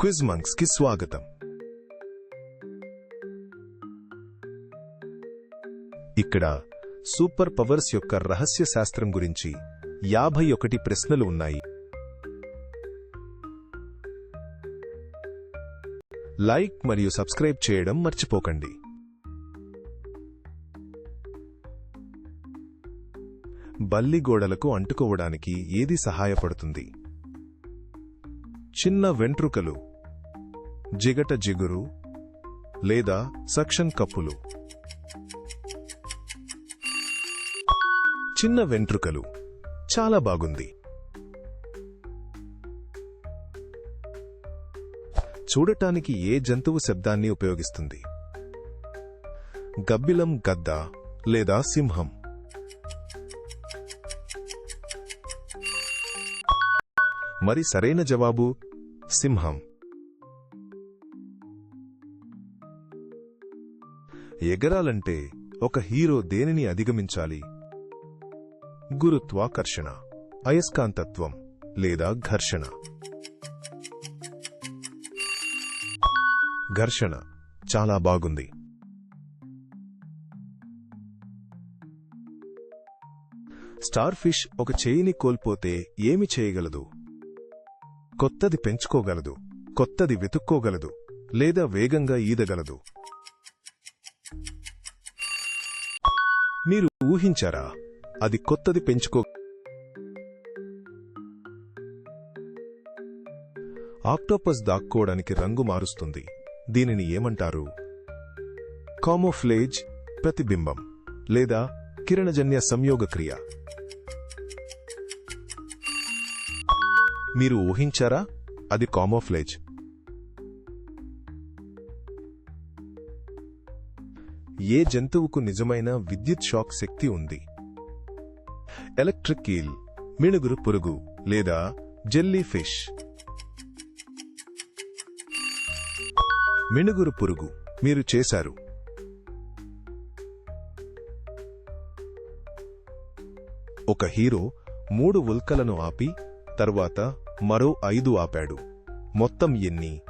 Quiz మంక్స్కి స్వాగతం. ఇక్కడ super powers యొక్క రహస్య శాస్త్రం గురించి యాభై ఒకటి ప్రశ్నలు ఉన్నాయి. లైక్ మరియు సబ్స్క్రైబ్ చేయడం మర్చిపోకండి. బల్లి గోడలకు అంటుకోవడానికి ఏది సహాయపడుతుంది? చిన్న వెంట్రుకలు జిగట జిగురు లేదా సక్షన్ కప్పులు. చిన్న వెంట్రుకలు. చాలా బాగుంది. చూడటానికి ఏ జంతువు శబ్దాన్ని ఉపయోగిస్తుంది? గబ్బిలం గద్ద లేదా సింహం? మరి సరైన జవాబు సింహం. ఎగరాలంటే ఒక హీరో దేనిని అధిగమించాలి? గురుత్వాకర్షణ అయస్కాంతత్వం లేదా ఘర్షణ. ఘర్షణ చాలా బాగుంది. స్టార్ ఫిష్ ఒక చేయిని కోల్పోతే ఏమి చేయగలదు? కొత్తది పెంచుకోగలదు కొత్తది వెతుక్కోగలదు లేదా వేగంగా ఈదగలదు. మీరు ఊహించారా? అది కొత్తది పెంచుకో ఆక్టోపస్ దాక్కోవడానికి రంగు మారుస్తుంది. దీనిని ఏమంటారు? కామోఫ్లేజ్ ప్రతిబింబం లేదా కిరణజన్య సంయోగక్రియ మీరు ఊహించారా? అది కామోఫ్లేజ్. ఏ జంతువుకు నిజమైన విద్యుత్ షాక్ శక్తి ఉంది? ఎలక్ట్రిక్ ఈల్ మిణుగురు పురుగు లేదా జెల్లీ ఫిష్? మిణుగురు పురుగు మీరు చేశారు. ఒక హీరో మూడు ఉల్కలను ఆపి తర్వాత మరో ఐదు ఆపాడు. మొత్తం ఎన్ని?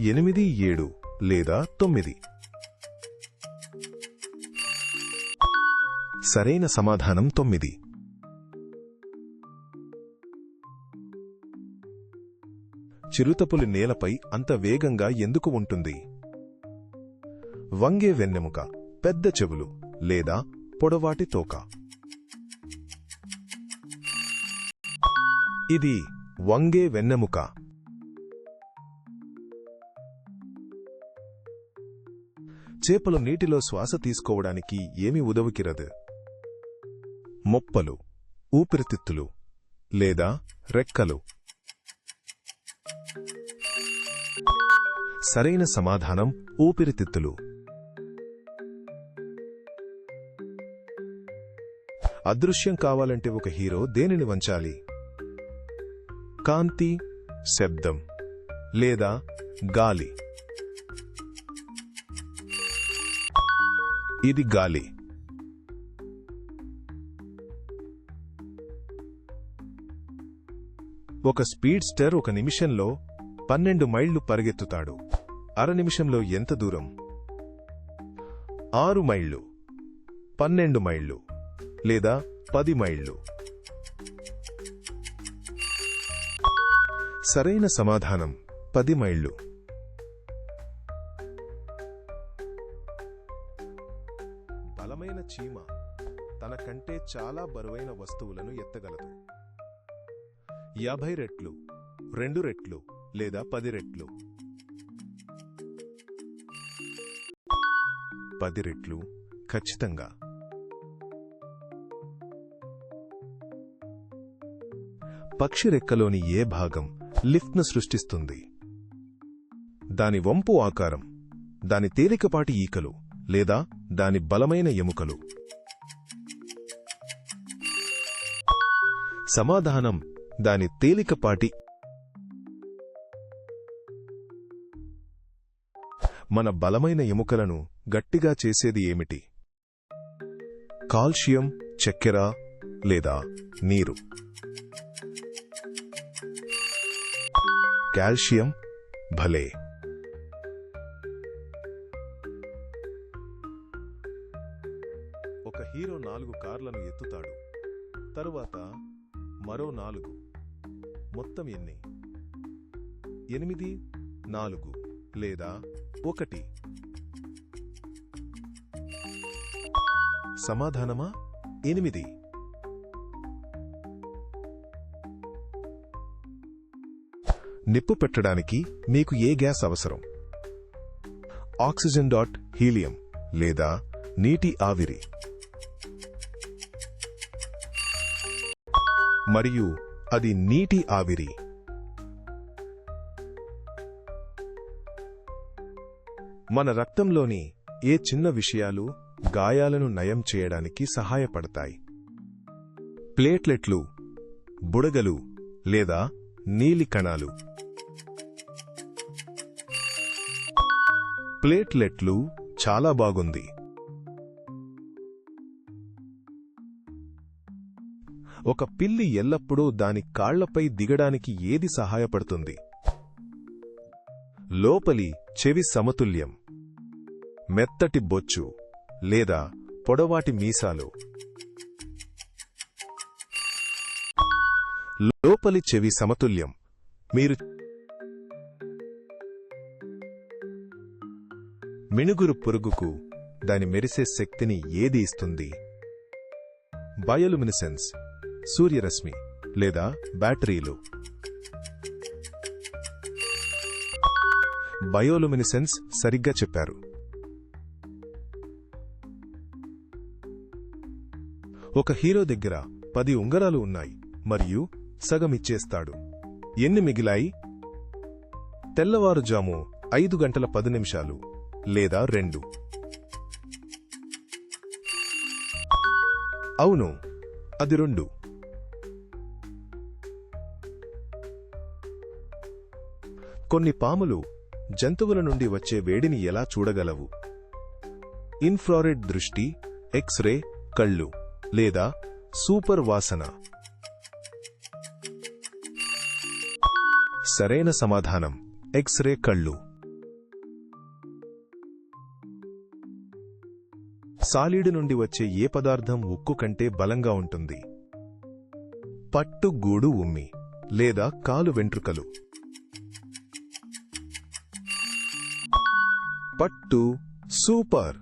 ఎనిమిది ఏడు లేదా తొమ్మిది? సరైన సమాధానం తొమ్మిది. చిరుతపులి నేలపై అంత వేగంగా ఎందుకు ఉంటుంది? వంగే వెన్నెముక పెద్ద చెవులు లేదా పొడవాటి తోక? ఇది వంగే వెన్నెముక. చేపలు నీటిలో శ్వాస తీసుకోవడానికి ఏమి ఉదవికిరదు? మొప్పలు ఊపిరితిత్తులు లేదా రెక్కలు. సరైన సమాధానం ఊపిరితిత్తులు. అదృశ్యం కావాలంటే ఒక హీరో దేనిని వంచాలి? కాంతి శబ్దం లేదా గాలి? ఇది గాలి. ఒక స్పీడ్ స్టర్ ఒక నిమిషంలో పన్నెండు మైళ్ళు పరిగెత్తుతాడు. అర నిమిషంలో ఎంత దూరం? ఆరు మైళ్ళు. పన్నెండు మైళ్ళు. లేదా పది మైళ్ళు. సరైన సమాధానం పది మైళ్ళు. బలమైన చీమ తన కంటే చాలా బరువైన వస్తువులను ఎత్తగలదు. యాభై రెట్లు రెండు రెట్లు లేదా పది రెట్లు. పది రెట్లు ఖచ్చితంగా. పక్షి రెక్కలోని ఏ భాగం లిఫ్ట్ను సృష్టిస్తుంది? దాని వంపు ఆకారం దాని తేలికపాటి ఈకలు లేదా దాని బలమైన ఎముకలు. సమాధానం దాని తేలికపాటి. మన బలమైన ఎముకలను గట్టిగా చేసేది ఏమిటి? కాల్షియం చక్కెర లేదా నీరు? కాల్షియం భలే. ఒక హీరో నాలుగు కార్లను ఎత్తుతాడు. తరువాత మరో నాలుగు. మొత్తం ఎన్ని? ఎనిమిది నాలుగు లేదా ఒకటి? సమాధానమా? ఎనిమిది. నిప్పు పెట్టడానికి మీకు ఏ గ్యాస్ అవసరం? ఆక్సిజన్ డాట్ హీలియం లేదా నీటి ఆవిరి. మరియు అది నీటి ఆవిరి. మన రక్తంలోని ఏ చిన్న విషయాలు గాయాలను నయం చేయడానికి సహాయపడతాయి. ప్లేట్లెట్లు బుడగలు లేదా నీలి కణాలు. ప్లేట్లెట్లు చాలా బాగుంది. ఒక పిల్లి ఎల్లప్పుడూ దాని కాళ్ళపై దిగడానికి ఏది సహాయపడుతుంది? లోపలి చెవి సమతుల్యం. మెత్తటి బొచ్చు. లేదా పొడవాటి మీసాలు. లోపలి చెవి సమతుల్యం. మీరు మినుగురు పురుగుకు దాని మెరిసే శక్తిని ఏది ఇస్తుంది? బయోలుమినిసెన్స్ సూర్యరశ్మి లేదా బ్యాటరీలు. బయోలుమినిసెన్స్ సరిగ్గా చెప్పారు. ఒక హీరో దగ్గర పది ఉంగరాలు ఉన్నాయి మరియు సగం ఇచ్చేస్తాడు. ఎన్ని మిగిలాయి? తెల్లవారుజాము ఐదు గంటల పది నిమిషాలు లేదా రెండు. అవును అది రెండు. కొన్ని పాములు జంతువుల నుండి వచ్చే వేడిని ఎలా చూడగలవు? ఇన్ఫ్రారెడ్ దృష్టి ఎక్స్రే కళ్ళు లేదా సూపర్ వాసన. సరైన సమాధానం ఎక్స్రే కళ్ళు. సాలిడ్ నుండి వచ్చే ఏ పదార్థం ఉక్కు కంటే బలంగా ఉంటుంది? పట్టు గూడు ఉమ్మి లేదా కాలు వెంట్రుకలు. పట్టు సూపర్.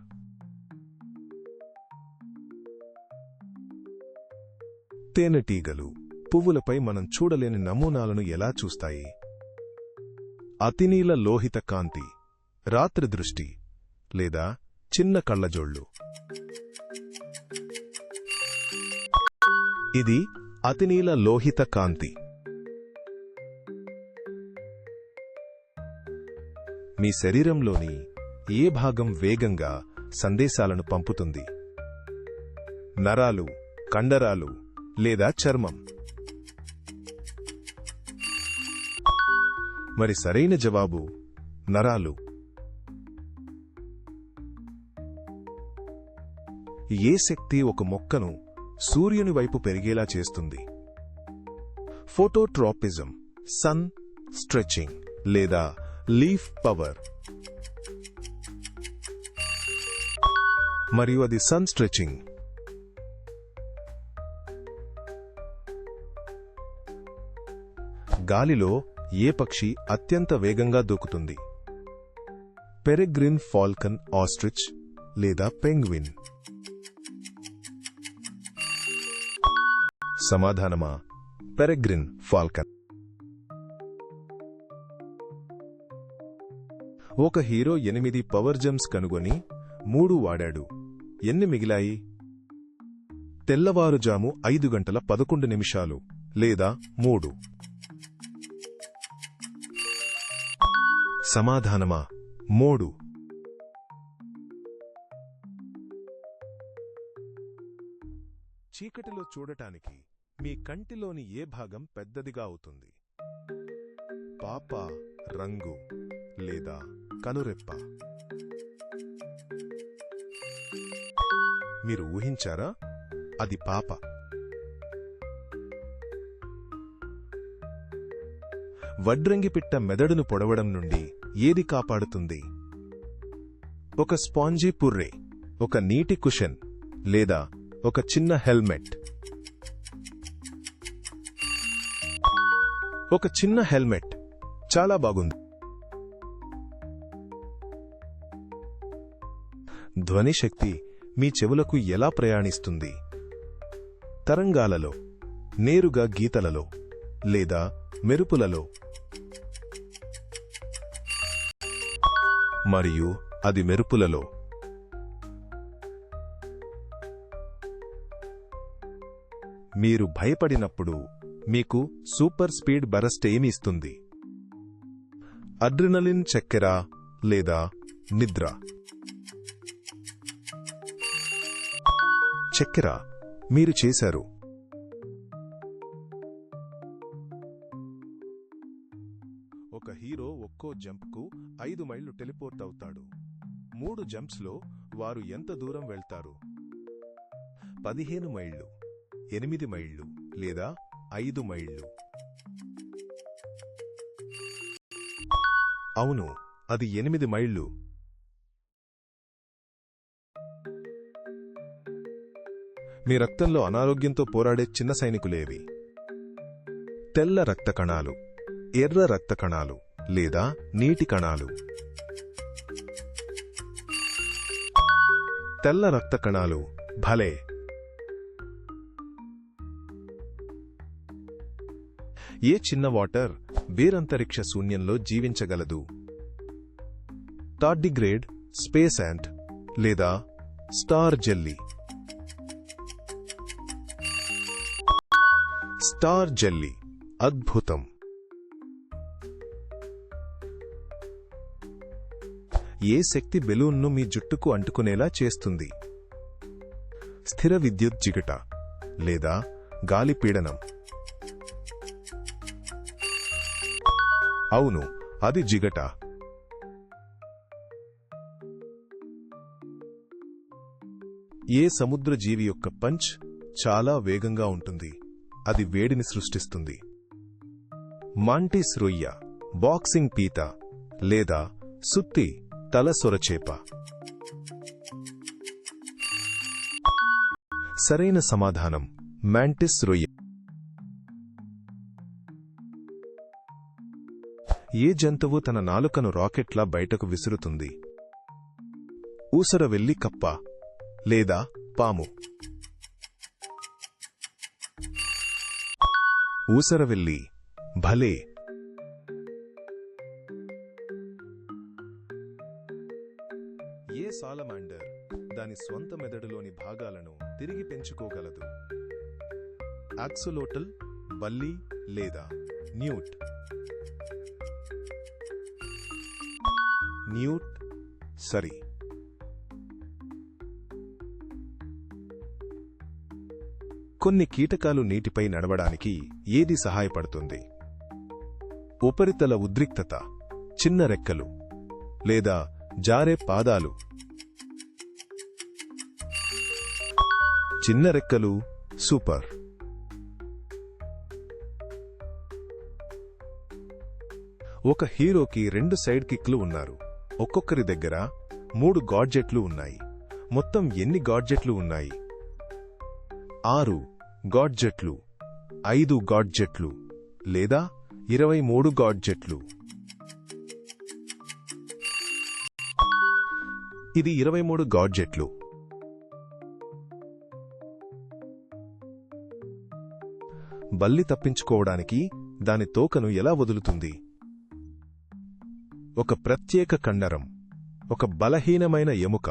తేనెటీగలు. పువ్వులపై మనం చూడలేని నమూనాలను ఎలా చూస్తాయి? అతినీల లోహిత కాంతి. రాత్రి దృష్టి. లేదా చిన్న కళ్ళజోళ్ళు. ఇది అతినీల లోహిత కాంతి. మీ శరీరంలోని ఏ భాగం వేగంగా సందేశాలను పంపుతుంది? నరాలు కండరాలు లేదా చర్మం? మరి సరైన జవాబు నరాలు. ఏ శక్తి ఒక మొక్కను సూర్యుని వైపు పెరిగేలా చేస్తుంది? ఫోటోట్రాపిజం సన్ స్ట్రెచింగ్ లేదా లీఫ్ పవర్. మరియు అది సన్ స్ట్రెచింగ్. గాలిలో ఏ పక్షి అత్యంత వేగంగా దూకుతుంది? పెరెగ్రిన్ ఫాల్కన్ ఆస్ట్రిచ్ లేదా పెంగ్విన్? సమాధానమా? Peregrine falcon. ఒక హీరో ఎనిమిది పవర్ జెమ్స్ కనుగొని మూడు వాడాడు. ఎన్ని మిగిలాయి? తెల్లవారుజాము ఐదు గంటల పదకొండు నిమిషాలు లేదా మూడు. సమాధానమా? మూడు. చీకటిలో చూడటానికి మీ కంటిలోని ఏ భాగం పెద్దదిగా అవుతుంది? పాప రంగు లేదా కనురెప్ప. మీరు ఊహించారా? అది పాప. వడ్రంగిపిట్ట మెదడును పొడవడం నుండి ఏది కాపాడుతుంది? ఒక స్పాంజీ పుర్రే ఒక నీటి కుషన్ లేదా ఒక చిన్న హెల్మెట్. ఒక చిన్న హెల్మెట్. చాలా బాగుంది. ధ్వని శక్తి మీ చెవులకు ఎలా ప్రయాణిస్తుంది? తరంగాలలో నేరుగా గీతలలో లేదా మెరుపులలో. మరియు అది మెరుపులలో. మీరు భయపడినప్పుడు మీకు సూపర్ స్పీడ్ బరస్ట్ ఏమి ఇస్తుంది? అడ్రినలిన్ చక్కెర లేదా నిద్ర. చక్కెర మీరు చేశారు. ఒక హీరో ఒక్కో జంప్కు ఐదు మైళ్ళు టెలిపోర్ట్ అవుతాడు. మూడు జంప్స్లో వారు ఎంత దూరం వెళ్తారు? పదిహేను మైళ్ళు ఎనిమిది మైళ్ళు లేదా ఐదు మైళ్ళు? అవును అది ఎనిమిది మైళ్ళు. మీ రక్తంలో అనారోగ్యంతో పోరాడే చిన్న సైనికులేవి. తెల్ల రక్త కణాలు ఎర్ర రక్త కణాలు లేదా నీటి కణాలు. తెల్ల రక్త కణాలు భలే. ఏ చిన్న వాటర్ బీరంతరిక్ష శూన్యంలో జీవించగలదు? టార్డిగ్రేడ్ స్పేస్ యాంట్ లేదా స్టార్ జెల్లీ. స్టార్ జెల్లీ అద్భుతం. ఏ శక్తి బెలూన్ను మీ జుట్టుకు అంటుకునేలా చేస్తుంది? స్థిర విద్యుత్ జిగట లేదా గాలి పీడనం. అవును అది జిగట. ఏ సముద్ర జీవి యొక్క పంచ్ చాలా వేగంగా ఉంటుంది. అది వేడిని సృష్టిస్తుంది. మాంటిస్ రొయ్య బాక్సింగ్ పీత లేదా సుత్తి తల సొరచేప. సరైన సమాధానం మ్యాంటిస్ రొయ్య ఏ జంతువు తన నాలుకను రాకెట్లా బయటకు విసురుతుంది? ఊసర ఊసరవెల్లి కప్ప లేదా పాము. ఊసరవెల్లి. భలే. ఏ సాలమాండర్ దాని స్వంత మెదడులోని భాగాలను తిరిగి పెంచుకోగలదు? యాక్సోలోటల్ బల్లి లేదా న్యూట్? న్యూట్ సరి. కొన్ని కీటకాలు నీటిపై నడవడానికి ఏది సహాయపడుతుంది? ఉపరితల ఉద్రిక్తత చిన్న రెక్కలు లేదా జారే పాదాలు? చిన్న రెక్కలు సూపర్. ఒక హీరోకి రెండు సైడ్ కిక్లు ఉన్నారు. ఒక్కొక్కరి దగ్గర మూడు గాడ్జెట్లు ఉన్నాయి. మొత్తం ఎన్ని గాడ్జెట్లు ఉన్నాయి? ఆరు. గాడ్జెట్లు. ఐదు గాడ్జెట్లు లేదా ఇరవై మూడు గాడ్జెట్లు. ఇది ఇరవై మూడు గాడ్జెట్లు. బల్లి తప్పించుకోవడానికి దాని తోకను ఎలా వదులుతుంది? ఒక ప్రత్యేక కండరం ఒక బలహీనమైన ఎముక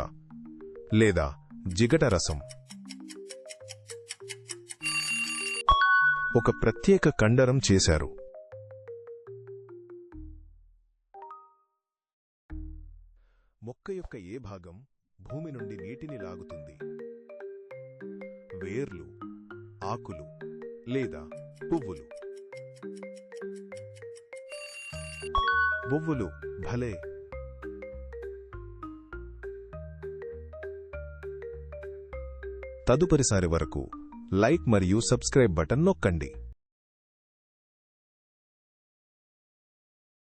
లేదా జిగట రసం. ఒక ప్రత్యేక కండరం చేశారు. మొక్క యొక్క ఏ భాగం భూమి నుండి నీటిని లాగుతుంది? వేర్లు ఆకులు లేదా పువ్వులు? బొవ్వులు భలే! తదుపరిసారి వరకు లైక్ మరియు సబ్స్క్రైబ్ బటన్ నొక్కండి.